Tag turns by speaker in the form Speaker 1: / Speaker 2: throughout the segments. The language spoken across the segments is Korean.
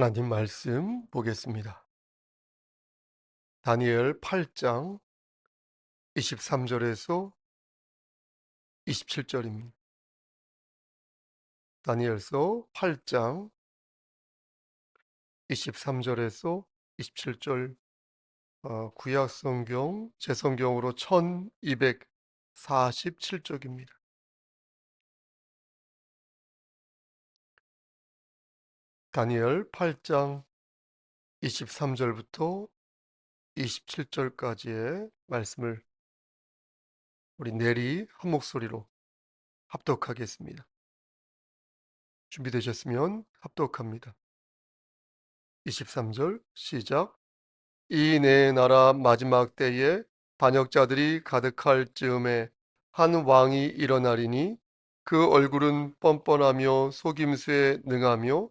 Speaker 1: 하나님 말씀 보겠습니다. 다니엘 8장 23절에서 27절입니다. 다니엘서 8장 23절에서 27절 어, 구약 성경 제 성경으로 1247쪽입니다. 다니엘 8장 23절부터 27절까지의 말씀을 우리 내리 한 목소리로 합독하겠습니다. 준비되셨으면 합독합니다. 23절 시작. 이 내 나라 마지막 때에 반역자들이 가득할 즈음에 한 왕이 일어나리니 그 얼굴은 뻔뻔하며 속임수에 능하며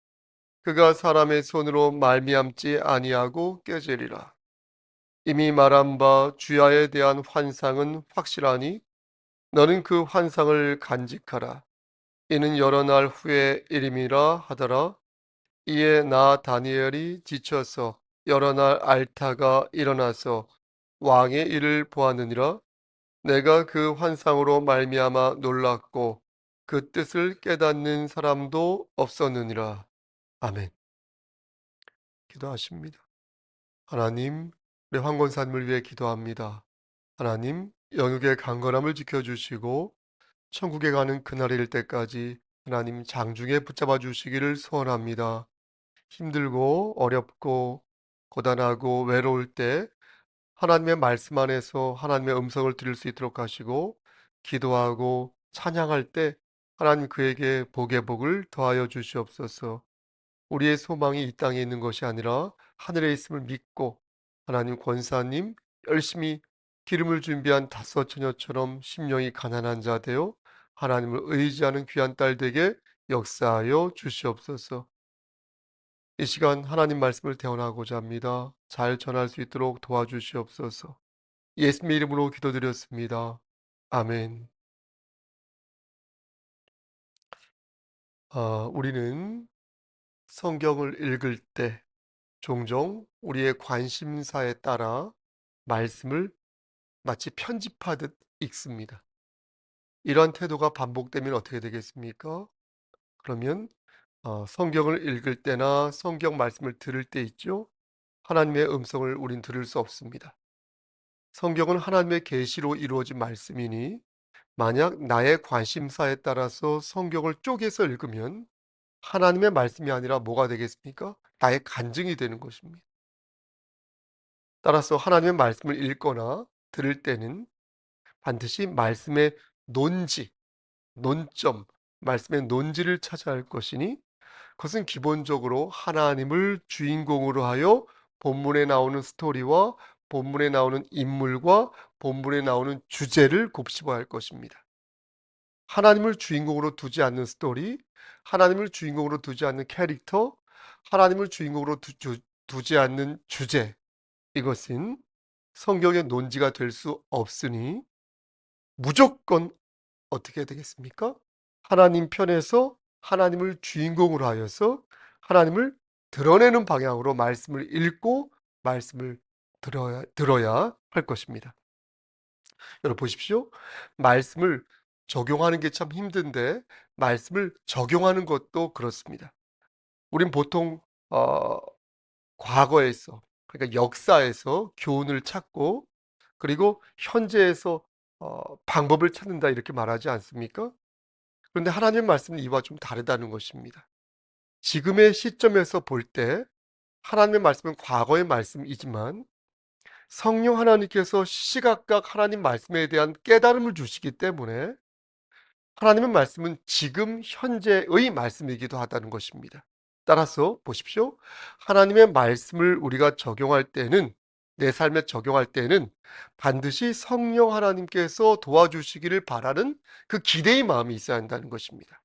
Speaker 1: 그가 사람의 손으로 말미암지 아니하고 깨지리라. 이미 말한 바 주야에 대한 환상은 확실하니 너는 그 환상을 간직하라. 이는 여러 날 후에 일임이라 하더라. 이에 나 다니엘이 지쳐서 여러 날 앓다가 일어나서 왕의 일을 보았느니라. 내가 그 환상으로 말미암아 놀랐고 그 뜻을 깨닫는 사람도 없었느니라. 아멘. 기도하십니다. 하나님, 내 황건산을 위해 기도합니다. 하나님, 영육의 강건함을 지켜주시고 천국에 가는 그날일 때까지 하나님 장중에 붙잡아 주시기를 소원합니다. 힘들고 어렵고 고단하고 외로울 때 하나님의 말씀 안에서 하나님의 음성을 들을 수 있도록 하시고 기도하고 찬양할 때 하나님 그에게 복의 복을 더하여 주시옵소서. 우리의 소망이 이 땅에 있는 것이 아니라 하늘에 있음을 믿고 하나님 권사님 열심히 기름을 준비한 다섯 처녀처럼 심령이 가난한 자 되어 하나님을 의지하는 귀한 딸 되게 역사하여 주시옵소서. 이 시간 하나님 말씀을 대원하고자 합니다. 잘 전할 수 있도록 도와주시옵소서. 예수님의 이름으로 기도드렸습니다. 아멘. 아, 우리는 성경을 읽을 때 종종 우리의 관심사에 따라 말씀을 마치 편집하듯 읽습니다. 이런 태도가 반복되면 어떻게 되겠습니까? 그러면 어, 성경을 읽을 때나 성경 말씀을 들을 때 있죠. 하나님의 음성을 우린 들을 수 없습니다. 성경은 하나님의 계시로 이루어진 말씀이니 만약 나의 관심사에 따라서 성경을 쪼개서 읽으면 하나님의 말씀이 아니라 뭐가 되겠습니까? 나의 간증이 되는 것입니다. 따라서 하나님의 말씀을 읽거나 들을 때는 반드시 말씀의 논지, 논점, 말씀의 논지를 찾아야 할 것이니 그것은 기본적으로 하나님을 주인공으로 하여 본문에 나오는 스토리와 본문에 나오는 인물과 본문에 나오는 주제를 곱씹어야 할 것입니다. 하나님을 주인공으로 두지 않는 스토리, 하나님을 주인공으로 두지 않는 캐릭터, 하나님을 주인공으로 두, 두 지 않는 주제, 이것은 성경의 논지가 될 수 없으니 무조건 어떻게 되겠습니까? 하나님 편에서 하나님을 주인공으로 하여서 하나님을 드러내는 방향으로 말씀을 읽고 말씀을 들어야, 들어야 할 것입니다. 여러분 보십시오. 말씀을 적용하는 게 참 힘든데 말씀을 적용하는 것도 그렇습니다. 우린 보통 어, 과거에서 그러니까 역사에서 교훈을 찾고 그리고 현재에서 어, 방법을 찾는다 이렇게 말하지 않습니까? 그런데 하나님 말씀은 이와 좀 다르다는 것입니다. 지금의 시점에서 볼 때 하나님의 말씀은 과거의 말씀이지만 성령 하나님께서 시각각 하나님 말씀에 대한 깨달음을 주시기 때문에 하나님의 말씀은 지금 현재의 말씀이기도 하다는 것입니다. 따라서 보십시오. 하나님의 말씀을 우리가 적용할 때는 내 삶에 적용할 때는 반드시 성령 하나님께서 도와주시기를 바라는 그 기대의 마음이 있어야 한다는 것입니다.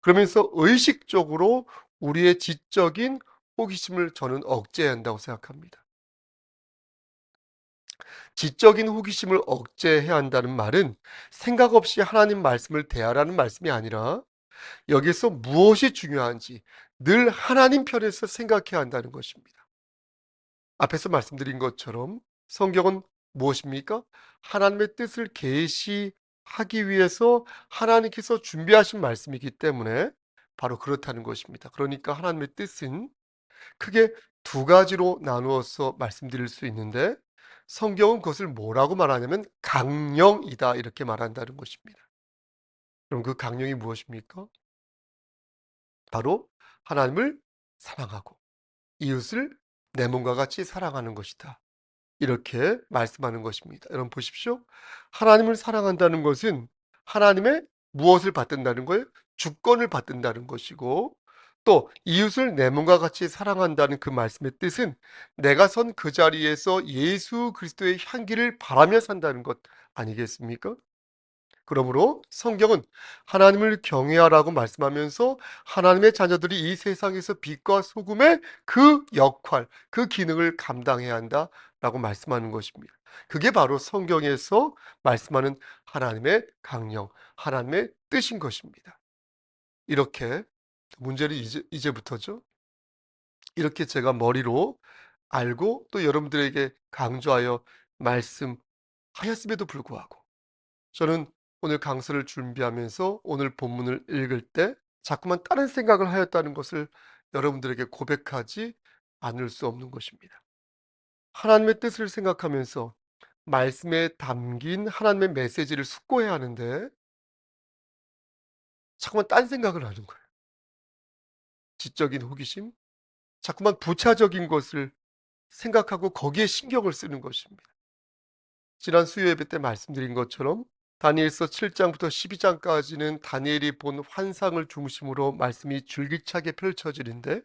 Speaker 1: 그러면서 의식적으로 우리의 지적인 호기심을 저는 억제해야 한다고 생각합니다. 지적인 호기심을 억제해야 한다는 말은 생각 없이 하나님 말씀을 대하라는 말씀이 아니라 여기서 무엇이 중요한지 늘 하나님 편에서 생각해야 한다는 것입니다. 앞에서 말씀드린 것처럼 성경은 무엇입니까? 하나님의 뜻을 계시하기 위해서 하나님께서 준비하신 말씀이기 때문에 바로 그렇다는 것입니다. 그러니까 하나님의 뜻은 크게 두 가지로 나누어서 말씀드릴 수 있는데 성경은 그것을 뭐라고 말하냐면 강령이다 이렇게 말한다는 것입니다. 그럼 그 강령이 무엇입니까? 바로 하나님을 사랑하고 이웃을 내 몸과 같이 사랑하는 것이다. 이렇게 말씀하는 것입니다. 여러분 보십시오. 하나님을 사랑한다는 것은 하나님의 무엇을 받든다는 거예요? 주권을 받든다는 것이고 또 이웃을 내 몸과 같이 사랑한다는 그 말씀의 뜻은 내가 선 그 자리에서 예수 그리스도의 향기를 바라며 산다는 것 아니겠습니까? 그러므로 성경은 하나님을 경외하라고 말씀하면서 하나님의 자녀들이 이 세상에서 빛과 소금의 그 역할, 그 기능을 감당해야 한다라고 말씀하는 것입니다. 그게 바로 성경에서 말씀하는 하나님의 강령, 하나님의 뜻인 것입니다. 이렇게 문제는 이제, 이제부터죠. 이렇게 제가 머리로 알고 또 여러분들에게 강조하여 말씀하였음에도 불구하고 저는 오늘 강서를 준비하면서 오늘 본문을 읽을 때 자꾸만 다른 생각을 하였다는 것을 여러분들에게 고백하지 않을 수 없는 것입니다. 하나님의 뜻을 생각하면서 말씀에 담긴 하나님의 메시지를 숙고해야 하는데 자꾸만 딴 생각을 하는 거예요. 지적인 호기심, 자꾸만 부차적인 것을 생각하고 거기에 신경을 쓰는 것입니다. 지난 수요 예배 때 말씀드린 것처럼 다니엘서 7장부터 12장까지는 다니엘이 본 환상을 중심으로 말씀이 줄기차게 펼쳐지는데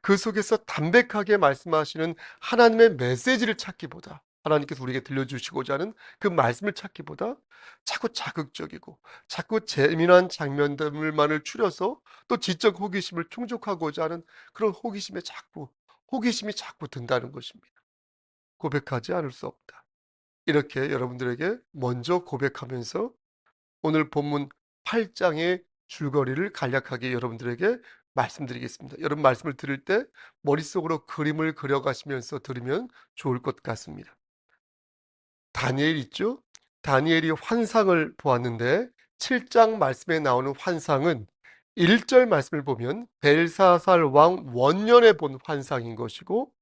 Speaker 1: 그 속에서 담백하게 말씀하시는 하나님의 메시지를 찾기보다 하나님께서 우리에게 들려주시고자 하는 그 말씀을 찾기보다 자꾸 자극적이고 자꾸 재미난 장면들만을 추려서 또 지적 호기심을 충족하고자 하는 그런 호기심에 자꾸 호기심이 자꾸 든다는 것입니다. 고백하지 않을 수 없다. 이렇게 여러분들에게 먼저 고백하면서 오늘 본문 8장의 줄거리를 간략하게 여러분들에게 말씀드리겠습니다. 여러분 말씀을 들을 때 머릿속으로 그림을 그려가시면서 들으면 좋을 것 같습니다. 다니엘 있죠? 다니엘이 환상을 보았는데 7장 말씀에 나오는 환상은 1절 말씀을 보면 벨사살 왕 원년에 본 환상인 것이고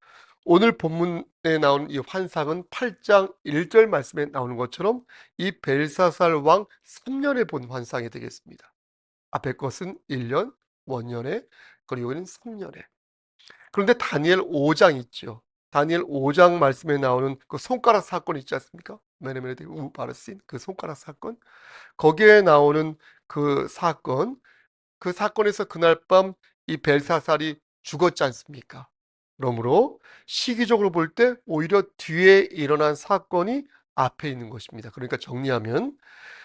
Speaker 1: 오늘 본문에 나오는 이 환상은 8장 1절 말씀에 나오는 것처럼 이 벨사살 왕 3년에 본 환상이 되겠습니다. 앞에 것은 1년, 원년에, 그리고 여기는 3년에. 그런데 다니엘 5장 있죠. 다니엘 5장 말씀에 나오는 그 손가락 사건 있지 않습니까? 메네메네 우바르신 그 손가락 사건. 거기에 나오는 그 사건, 그 사건에서 그날 밤 이 벨사살이 죽었지 않습니까? 그러므로 시기적으로 볼 때 오히려 뒤에 일어난 사건이 앞에 있는 것입니다. 그러니까 정리하면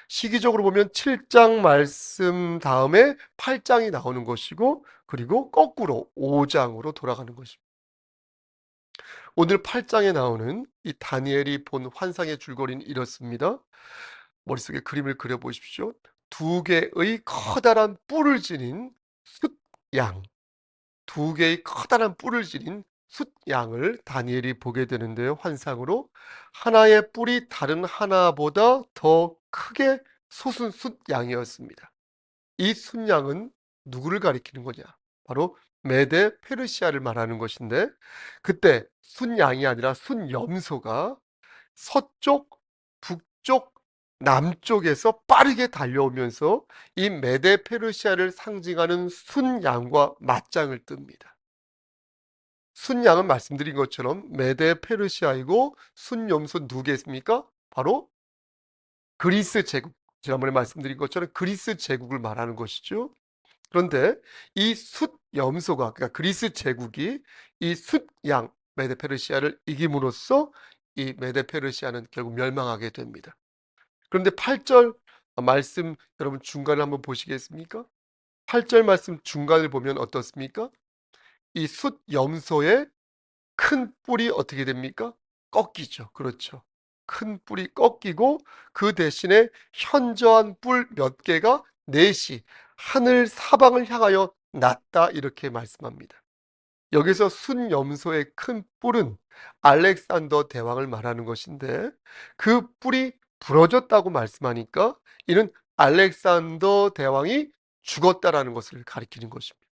Speaker 1: 시기적으로 보면 7장 말씀 다음에 8장이 나오는 것이고 그리고 거꾸로 5장으로 돌아가는 것입니다. 오늘 8장에 나오는 이 다니엘이 본 환상의 줄거리는 이렇습니다. 머릿속에 그림을 그려보십시오. 두 개의 커다란 뿔을 지닌 숫양, 두 개의 커다란 뿔을 지닌 숫양을 다니엘이 보게 되는데요. 환상으로 하나의 뿔이 다른 하나보다 더 크게 솟은 숫양이었습니다. 이 숫양은 누구를 가리키는 거냐? 바로 메데 페르시아를 말하는 것인데 그때 순양이 아니라 순염소가 서쪽, 북쪽, 남쪽에서 빠르게 달려오면서 이 메데 페르시아를 상징하는 순양과 맞짱을 뜹니다. 순양은 말씀드린 것처럼 메데 페르시아이고 순염소 누구겠습니까? 바로 그리스 제국. 지난번에 말씀드린 것처럼 그리스 제국을 말하는 것이죠. 그런데 이 염소가 그러니까 그리스 제국이 이 숫양 메데페르시아를 이김으로써 이 메데페르시아는 결국 멸망하게 됩니다. 그런데 8절 말씀 여러분 중간을 한번 보시겠습니까? 8절 말씀 중간을 보면 어떻습니까? 이 숫 염소의 큰 뿔이 어떻게 됩니까? 꺾이죠. 그렇죠. 큰 뿔이 꺾이고 그 대신에 현저한 뿔 몇 개가 넷이 하늘 사방을 향하여 났다 이렇게 말씀합니다. 여기서 순염소의 큰 뿔은 알렉산더 대왕을 말하는 것인데 그 뿔이 부러졌다고 말씀하니까 이는 알렉산더 대왕이 죽었다라는 것을 가리키는 것입니다.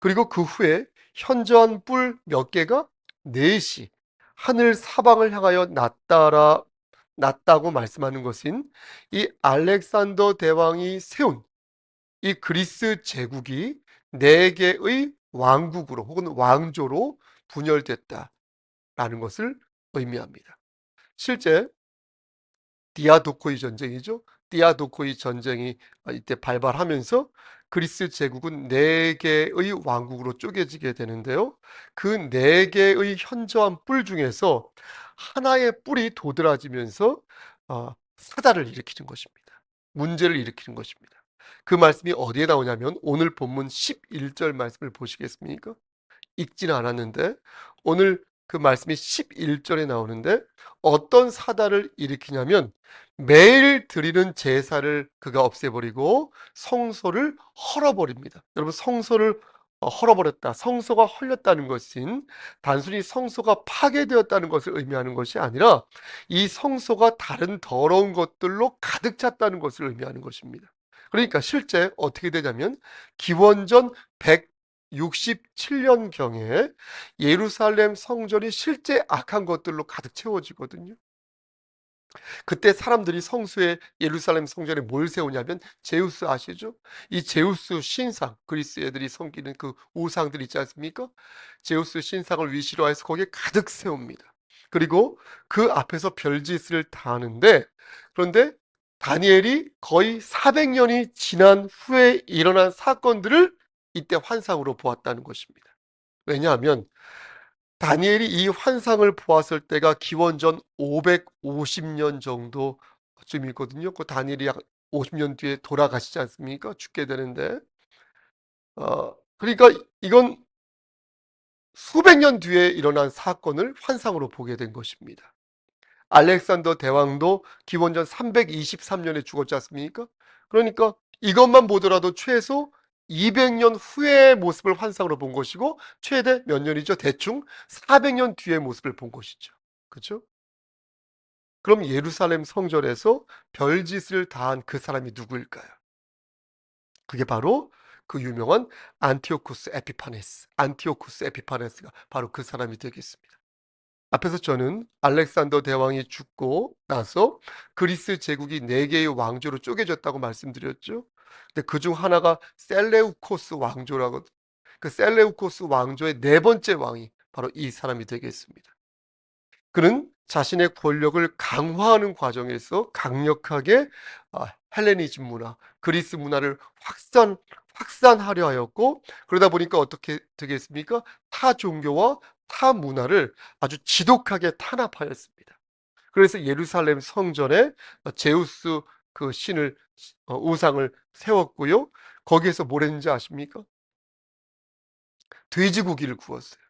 Speaker 1: 그리고 그 후에 현저한 뿔 몇 개가 넷이 하늘 사방을 향하여 났다라 났다고 말씀하는 것은 이 알렉산더 대왕이 세운 이 그리스 제국이 네 개의 왕국으로 혹은 왕조로 분열됐다라는 것을 의미합니다. 실제 디아도코이 전쟁이죠. 디아도코이 전쟁이 이때 발발하면서 그리스 제국은 네 개의 왕국으로 쪼개지게 되는데요. 그 네 개의 현저한 뿔 중에서 하나의 뿔이 도드라지면서 어, 사달을 일으키는 것입니다. 문제를 일으키는 것입니다. 그 말씀이 어디에 나오냐면 오늘 본문 11절 말씀을 보시겠습니까? 읽지는 않았는데 오늘 그 말씀이 11절에 나오는데 어떤 사달을 일으키냐면 매일 드리는 제사를 그가 없애버리고 성소를 헐어버립니다. 여러분 성소를 어, 헐어버렸다. 성소가 헐렸다는 것은 단순히 성소가 파괴되었다는 것을 의미하는 것이 아니라 이 성소가 다른 더러운 것들로 가득 찼다는 것을 의미하는 것입니다. 그러니까 실제 어떻게 되냐면 기원전 167년경에 예루살렘 성전이 실제 악한 것들로 가득 채워지거든요. 그때 사람들이 성수에 예루살렘 성전에 뭘 세우냐면 제우스 아시죠? 이 제우스 신상 그리스 애들이 섬기는 그 우상들 있지 않습니까? 제우스 신상을 위시로 해서 거기에 가득 세웁니다. 그리고 그 앞에서 별짓을 다 하는데 그런데 다니엘이 거의 400년이 지난 후에 일어난 사건들을 이때 환상으로 보았다는 것입니다. 왜냐하면 다니엘이 이 환상을 보았을 때가 기원전 550년 정도쯤이거든요. 그 다니엘이 약 50년 뒤에 돌아가시지 않습니까? 죽게 되는데. 어, 그러니까 이건 수백 년 뒤에 일어난 사건을 환상으로 보게 된 것입니다. 알렉산더 대왕도 기원전 323년에 죽었지 않습니까? 그러니까 이것만 보더라도 최소 200년 후의 모습을 환상으로 본 것이고 최대 몇 년이죠? 대충 400년 뒤의 모습을 본 것이죠. 그렇죠? 그럼 예루살렘 성전에서 별짓을 다한 그 사람이 누구일까요? 그게 바로 그 유명한 안티오쿠스 에피파네스, 안티오쿠스 에피파네스가 바로 그 사람이 되겠습니다. 앞에서 저는 알렉산더 대왕이 죽고 나서 그리스 제국이 네 개의 왕조로 쪼개졌다고 말씀드렸죠. 근데 그 중 하나가 셀레우코스 왕조라고 그 셀레우코스 왕조의 네 번째 왕이 바로 이 사람이 되겠습니다. 그는 자신의 권력을 강화하는 과정에서 강력하게 아, 헬레니즘 문화, 그리스 문화를 확산 확산하려 하였고 그러다 보니까 어떻게 되겠습니까? 타 종교와 타 문화를 아주 지독하게 탄압하였습니다. 그래서 예루살렘 성전에 제우스 그 신을 어, 우상을 세웠고요. 거기에서 뭘 했는지 아십니까? 돼지고기를 구웠어요.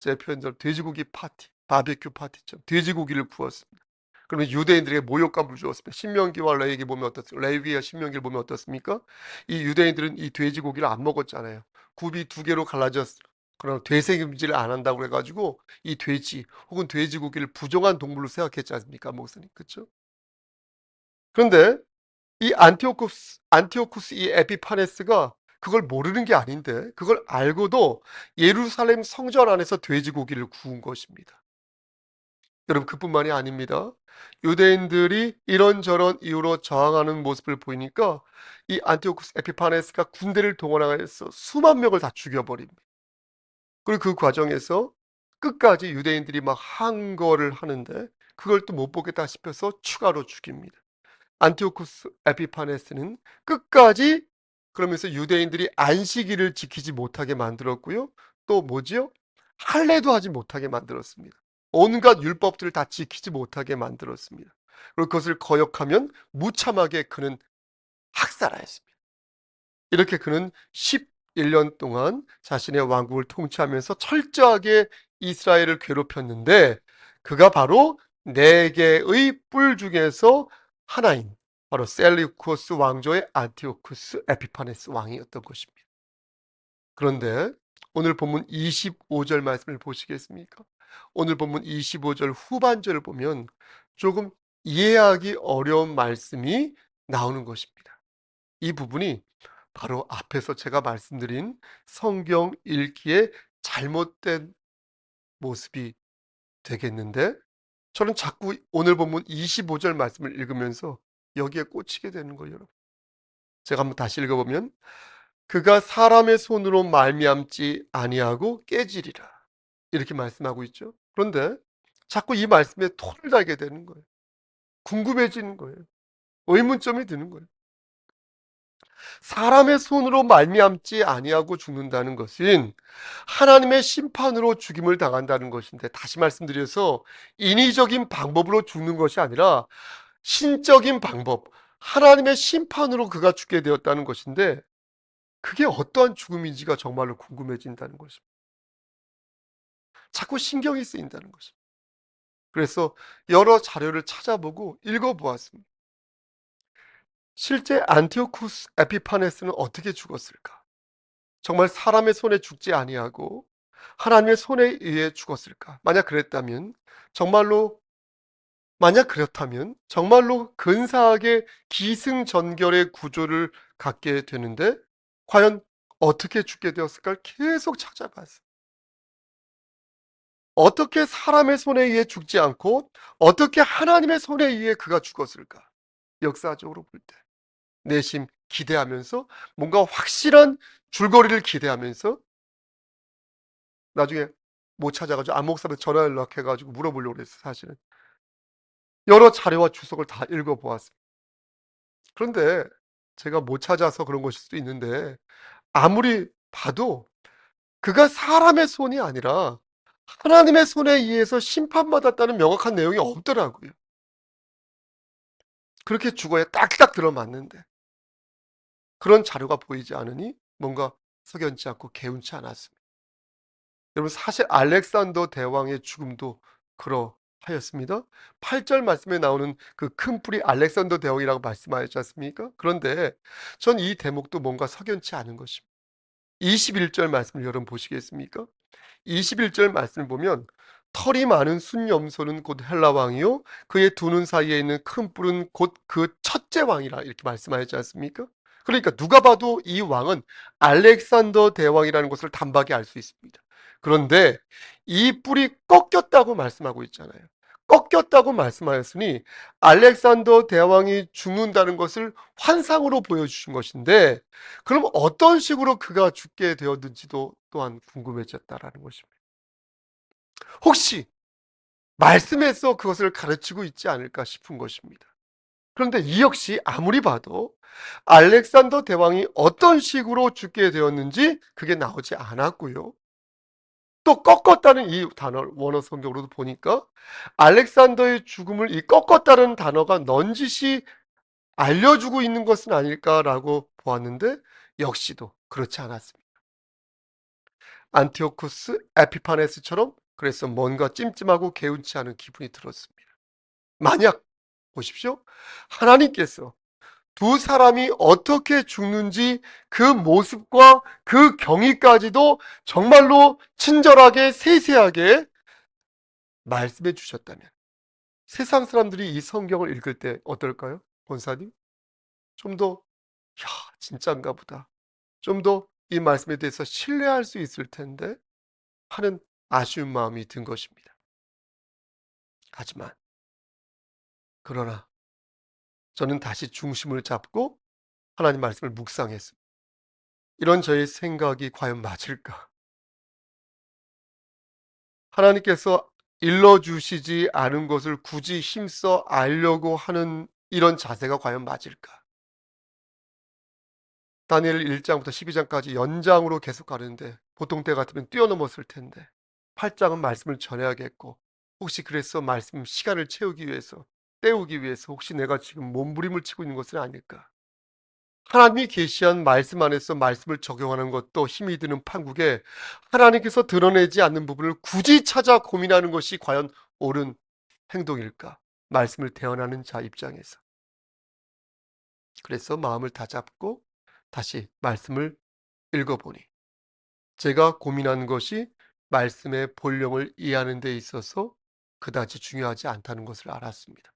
Speaker 1: 제 표현대로 돼지고기 파티, 바베큐 파티처럼 돼지고기를 구웠습니다. 그러면 유대인들에게 모욕감을 주었습니다. 신명기와 레위기 보면 어떻습니까? 레위기와 신명기를 보면 어떻습니까? 이 유대인들은 이 돼지고기를 안 먹었잖아요. 굽이 두 개로 갈라졌 그럼 되새김질을 안 한다고 그래가지고 이 돼지 혹은 돼지고기를 부정한 동물로 생각했지 않습니까, 목사님? 그렇죠? 그런데 이 안티오쿠스, 안티오쿠스 이 에피파네스가 그걸 모르는 게 아닌데 그걸 알고도 예루살렘 성전 안에서 돼지고기를 구운 것입니다. 여러분 그뿐만이 아닙니다. 유대인들이 이런저런 이유로 저항하는 모습을 보이니까 이 안티오쿠스 에피파네스가 군대를 동원하여서 수만 명을 다 죽여버립니다. 그리고 그 과정에서 끝까지 유대인들이 막 항거를 하는데 그걸 또 못 보겠다 싶어서 추가로 죽입니다. 안티오쿠스 에피파네스는 끝까지 그러면서 유대인들이 안식일을 지키지 못하게 만들었고요. 또 뭐지요? 할례도 하지 못하게 만들었습니다. 온갖 율법들을 다 지키지 못하게 만들었습니다. 그리고 그것을 거역하면 무참하게 그는 학살하였습니다. 이렇게 그는 11년 동안 자신의 왕국을 통치하면서 철저하게 이스라엘을 괴롭혔는데 그가 바로 네 개의 뿔 중에서 하나인 바로 셀리우코스 왕조의 안티오쿠스 에피파네스 왕이었던 것입니다. 그런데 오늘 본문 25절 말씀을 보시겠습니까? 오늘 본문 25절 후반절을 보면 조금 이해하기 어려운 말씀이 나오는 것입니다. 이 부분이 바로 앞에서 제가 말씀드린 성경 읽기에 잘못된 모습이 되겠는데 저는 자꾸 오늘 본문 25절 말씀을 읽으면서 여기에 꽂히게 되는 거예요, 여러분. 제가 한번 다시 읽어보면 그가 사람의 손으로 말미암지 아니하고 깨지리라. 이렇게 말씀하고 있죠. 그런데 자꾸 이 말씀에 토를 달게 되는 거예요. 궁금해지는 거예요. 의문점이 드는 거예요. 사람의 손으로 말미암지 아니하고 죽는다는 것은 하나님의 심판으로 죽임을 당한다는 것인데 다시 말씀드려서 인위적인 방법으로 죽는 것이 아니라 신적인 방법, 하나님의 심판으로 그가 죽게 되었다는 것인데 그게 어떠한 죽음인지가 정말로 궁금해진다는 것입니다. 자꾸 신경이 쓰인다는 것입니다. 그래서 여러 자료를 찾아보고 읽어보았습니다. 실제 안티오쿠스 에피파네스는 어떻게 죽었을까? 정말 사람의 손에 죽지 아니하고 하나님의 손에 의해 죽었을까? 만약 그랬다면 정말로 만약 그렇다면 정말로 근사하게 기승전결의 구조를 갖게 되는데 과연 어떻게 죽게 되었을까 계속 찾아봤어요. 어떻게 사람의 손에 의해 죽지 않고 어떻게 하나님의 손에 의해 그가 죽었을까? 역사적으로 볼 때. 내심 기대하면서 뭔가 확실한 줄거리를 기대하면서 나중에 못 찾아가지고 안목사한테 전화 연락해가지고 물어보려고 그랬어요, 사실은. 여러 자료와 주석을 다 읽어보았습니다. 그런데 제가 못 찾아서 그런 것일 수도 있는데 아무리 봐도 그가 사람의 손이 아니라 하나님의 손에 의해서 심판받았다는 명확한 내용이 없더라고요. 그렇게 죽어야 딱딱 들어맞는데 그런 자료가 보이지 않으니 뭔가 석연치 않고 개운치 않았습니다. 여러분 사실 알렉산더 대왕의 죽음도 그러하였습니다. 8절 말씀에 나오는 그큰 뿔이 알렉산더 대왕이라고 말씀하였지 않습니까? 그런데 전 이 대목도 뭔가 석연치 않은 것입니다. 21절 말씀을 여러분 보시겠습니까? 21절 말씀을 보면 털이 많은 순염소는 곧 헬라 왕이요 그의 두 눈 사이에 있는 큰 뿔은 곧 그 첫째 왕이라 이렇게 말씀하였지 않습니까? 그러니까 누가 봐도 이 왕은 알렉산더 대왕이라는 것을 단박에 알 수 있습니다. 그런데 이 뿔이 꺾였다고 말씀하고 있잖아요. 꺾였다고 말씀하였으니 알렉산더 대왕이 죽는다는 것을 환상으로 보여주신 것인데 그럼 어떤 식으로 그가 죽게 되었는지도 또한 궁금해졌다라는 것입니다. 혹시 말씀에서 그것을 가르치고 있지 않을까 싶은 것입니다. 그런데 이 역시 아무리 봐도 알렉산더 대왕이 어떤 식으로 죽게 되었는지 그게 나오지 않았고요. 또 꺾었다는 이 단어 원어 성경으로도 보니까 알렉산더의 죽음을 이 꺾었다는 단어가 넌지시 알려주고 있는 것은 아닐까라고 보았는데 역시도 그렇지 않았습니다. 안티오쿠스 에피파네스처럼 그래서 뭔가 찜찜하고 개운치 않은 기분이 들었습니다. 만약 보십시오. 하나님께서 두 사람이 어떻게 죽는지 그 모습과 그 경위까지도 정말로 친절하게 세세하게 말씀해 주셨다면 세상 사람들이 이 성경을 읽을 때 어떨까요? 본사님? 좀 더, 야, 진짜인가 보다. 좀 더 이 말씀에 대해서 신뢰할 수 있을 텐데 하는 아쉬운 마음이 든 것입니다. 하지만, 그러나 저는 다시 중심을 잡고 하나님 말씀을 묵상했습니다. 이런 저의 생각이 과연 맞을까? 하나님께서 일러주시지 않은 것을 굳이 힘써 알려고 하는 이런 자세가 과연 맞을까? 다니엘 1장부터 12장까지 연장으로 계속 가는데 보통 때 같으면 뛰어넘었을 텐데 8장은 말씀을 전해야겠고 혹시 그래서 말씀 시간을 채우기 위해서 때우기 위해서 혹시 내가 지금 몸부림을 치고 있는 것은 아닐까? 하나님이 계시한 말씀 안에서 말씀을 적용하는 것도 힘이 드는 판국에 하나님께서 드러내지 않는 부분을 굳이 찾아 고민하는 것이 과연 옳은 행동일까? 말씀을 대언하는 자 입장에서. 그래서 마음을 다잡고 다시 말씀을 읽어보니 제가 고민하는 것이 말씀의 본령을 이해하는 데 있어서 그다지 중요하지 않다는 것을 알았습니다.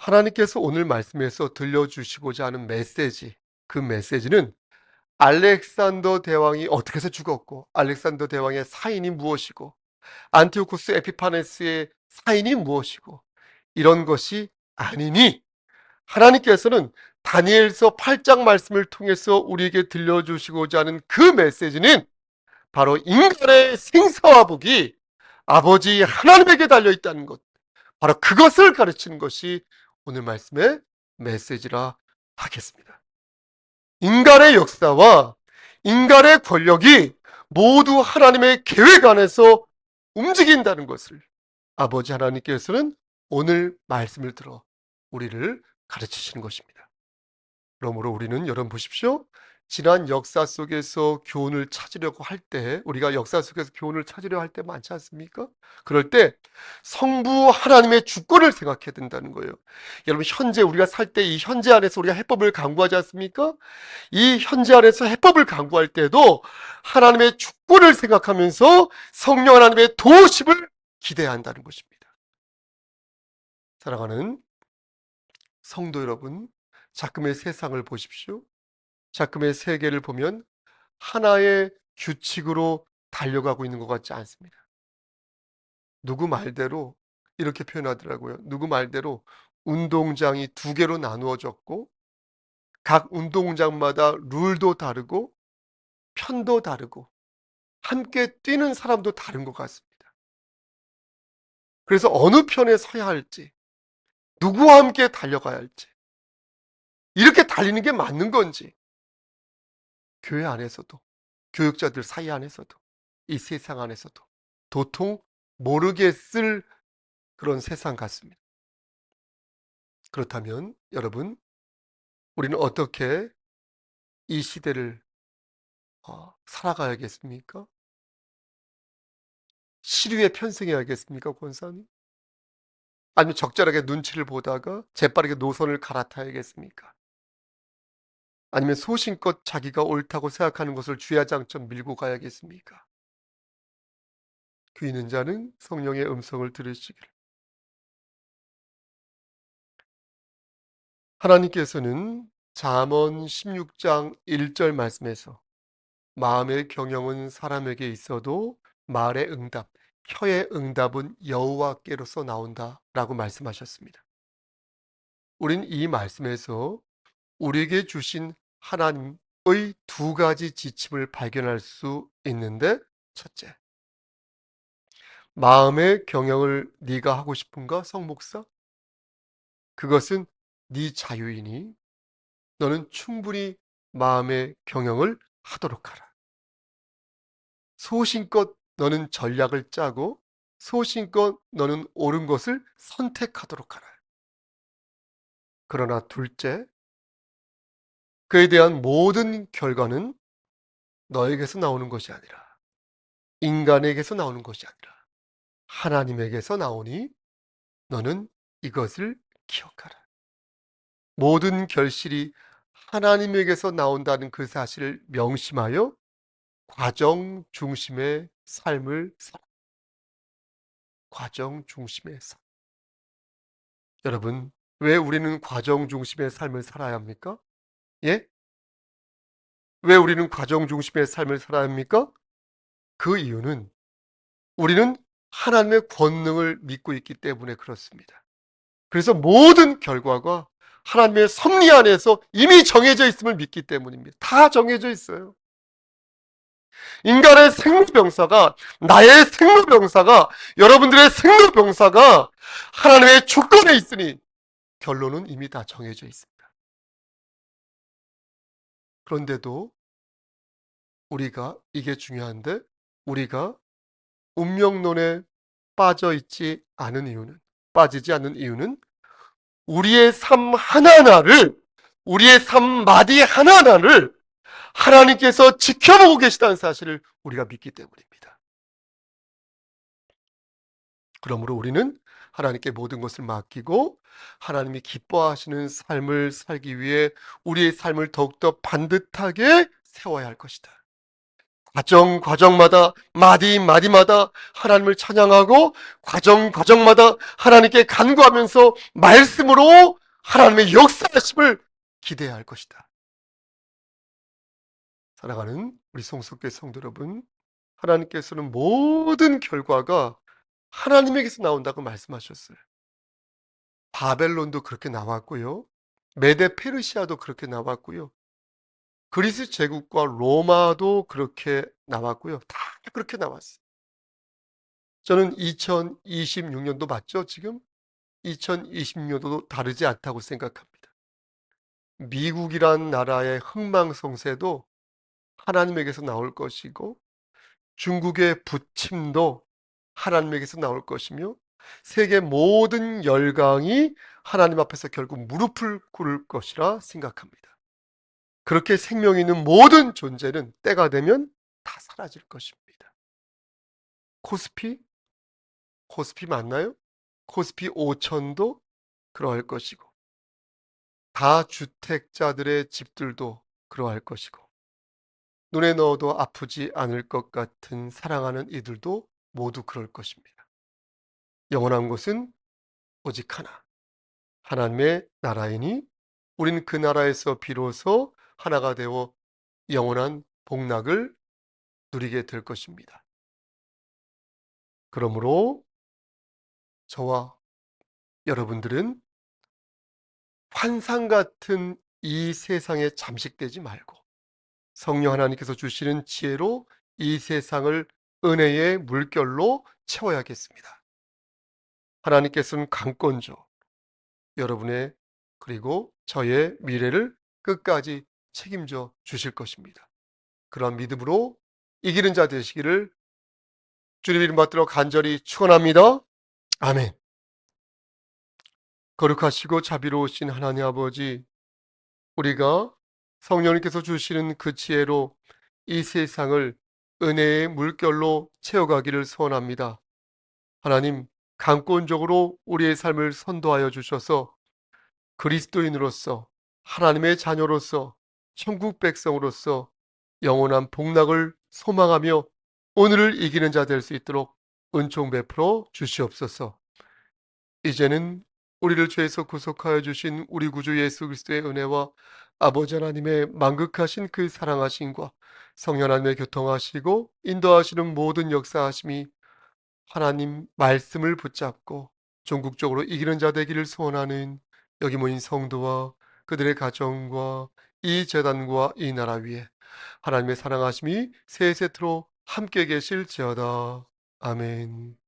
Speaker 1: 하나님께서 오늘 말씀에서 들려주시고자 하는 메시지, 그 메시지는 알렉산더 대왕이 어떻게 해서 죽었고, 알렉산더 대왕의 사인이 무엇이고, 안티오쿠스 에피파네스의 사인이 무엇이고, 이런 것이 아니니, 하나님께서는 다니엘서 8장 말씀을 통해서 우리에게 들려주시고자 하는 그 메시지는 바로 인간의 생사와 복이 아버지 하나님에게 달려 있다는 것. 바로 그것을 가르치는 것이 오늘 말씀의 메시지라 하겠습니다. 인간의 역사와 인간의 권력이 모두 하나님의 계획 안에서 움직인다는 것을 아버지 하나님께서는 오늘 말씀을 들어 우리를 가르치시는 것입니다. 그러므로 우리는 여러분 보십시오. 지난 역사 속에서 교훈을 찾으려고 할 때, 우리가 역사 속에서 교훈을 찾으려 할 때 많지 않습니까? 그럴 때 성부 하나님의 주권을 생각해야 된다는 거예요. 여러분, 현재 우리가 살 때 이 현재 안에서 우리가 해법을 강구하지 않습니까? 이 현재 안에서 해법을 강구할 때도 하나님의 주권을 생각하면서 성령 하나님의 도우심을 기대해야 한다는 것입니다. 사랑하는 성도 여러분, 자금의 세상을 보십시오. 자금의 세계를 보면 하나의 규칙으로 달려가고 있는 것 같지 않습니다. 누구 말대로 이렇게 표현하더라고요. 누구 말대로 운동장이 두 개로 나누어졌고 각 운동장마다 룰도 다르고 편도 다르고 함께 뛰는 사람도 다른 것 같습니다. 그래서 어느 편에 서야 할지 누구와 함께 달려가야 할지 이렇게 달리는 게 맞는 건지 교회 안에서도 교육자들 사이 안에서도 이 세상 안에서도 도통 모르겠을 그런 세상 같습니다. 그렇다면 여러분 우리는 어떻게 이 시대를 어, 살아가야겠습니까? 시류에 편승해야겠습니까, 권사님? 아니면 적절하게 눈치를 보다가 재빠르게 노선을 갈아타야겠습니까? 아니면 소신껏 자기가 옳다고 생각하는 것을 주야장점 밀고 가야겠습니까? 귀 있는 자는 성령의 음성을 들으시기를. 하나님께서는 잠언 16장 1절 말씀에서 마음의 경영은 사람에게 있어도 말의 응답, 혀의 응답은 여호와께로서 나온다라고 말씀하셨습니다. 우린 이 말씀에서 우리에게 주신 하나님의 두 가지 지침을 발견할 수 있는데 첫째, 마음의 경영을 네가 하고 싶은가 성목사? 그것은 네 자유이니 너는 충분히 마음의 경영을 하도록 하라. 소신껏 너는 전략을 짜고 소신껏 너는 옳은 것을 선택하도록 하라. 그러나 둘째, 그에 대한 모든 결과는 너에게서 나오는 것이 아니라 인간에게서 나오는 것이 아니라 하나님에게서 나오니 너는 이것을 기억하라. 모든 결실이 하나님에게서 나온다는 그 사실을 명심하여 과정 중심의 삶을 살아. 과정 중심의 삶. 여러분, 왜 우리는 과정 중심의 삶을 살아야 합니까? 예? 왜 우리는 과정 중심의 삶을 살아야 합니까? 그 이유는 우리는 하나님의 권능을 믿고 있기 때문에 그렇습니다. 그래서 모든 결과가 하나님의 섭리 안에서 이미 정해져 있음을 믿기 때문입니다. 다 정해져 있어요. 인간의 생로병사가, 나의 생로병사가, 여러분들의 생로병사가 하나님의 주권에 있으니 결론은 이미 다 정해져 있습니다. 그런데도 우리가 이게 중요한데 우리가 운명론에 빠져 있지 않은 이유는 빠지지 않는 이유는 우리의 삶 하나하나를 우리의 삶 마디 하나하나를 하나님께서 지켜보고 계시다는 사실을 우리가 믿기 때문입니다. 그러므로 우리는 하나님께 모든 것을 맡기고 하나님이 기뻐하시는 삶을 살기 위해 우리의 삶을 더욱더 반듯하게 세워야 할 것이다. 과정 과정마다 마디 마디마다 하나님을 찬양하고 과정 과정마다 하나님께 간구하면서 말씀으로 하나님의 역사하심을 기대해야 할 것이다. 사랑하는 우리 성숙교 성도 여러분, 하나님께서는 모든 결과가 하나님에게서 나온다고 말씀하셨어요. 바벨론도 그렇게 나왔고요. 메데 페르시아도 그렇게 나왔고요. 그리스 제국과 로마도 그렇게 나왔고요. 다 그렇게 나왔어요. 저는 2026년도 맞죠? 지금 2026년도도 다르지 않다고 생각합니다. 미국이란 나라의 흥망성쇠도 하나님에게서 나올 것이고 중국의 부침도 하나님에게서 나올 것이며 세계 모든 열강이 하나님 앞에서 결국 무릎을 꿇을 것이라 생각합니다. 그렇게 생명 있는 모든 존재는 때가 되면 다 사라질 것입니다. 코스피? 코스피 맞나요? 코스피 5천도 그러할 것이고 다주택자들의 집들도 그러할 것이고 눈에 넣어도 아프지 않을 것 같은 사랑하는 이들도 모두 그럴 것입니다. 영원한 곳은 오직 하나 하나님의 나라이니 우리는 그 나라에서 비로소 하나가 되어 영원한 복락을 누리게 될 것입니다. 그러므로 저와 여러분들은 환상 같은 이 세상에 잠식되지 말고 성령 하나님께서 주시는 지혜로 이 세상을 은혜의 물결로 채워야겠습니다. 하나님께서는 강권조 여러분의 그리고 저의 미래를 끝까지 책임져 주실 것입니다. 그런 믿음으로 이기는 자 되시기를 주님 이름 받들어 간절히 축원합니다. 아멘. 거룩하시고 자비로우신 하나님 아버지, 우리가 성령님께서 주시는 그 지혜로 이 세상을 은혜의 물결로 채워가기를 소원합니다. 하나님, 강권적으로 우리의 삶을 선도하여 주셔서 그리스도인으로서 하나님의 자녀로서 천국 백성으로서 영원한 복락을 소망하며 오늘을 이기는 자 될 수 있도록 은총 베풀어 주시옵소서. 이제는 우리를 죄에서 구속하여 주신 우리 구주 예수 그리스도의 은혜와 아버지 하나님의 만극하신 그 사랑하심과 성령 하나님의 교통하시고 인도하시는 모든 역사하심이 하나님 말씀을 붙잡고 전국적으로 이기는 자 되기를 소원하는 여기 모인 성도와 그들의 가정과 이 재단과 이 나라 위에 하나님의 사랑하심이 세세토록 함께 계실지어다. 아멘.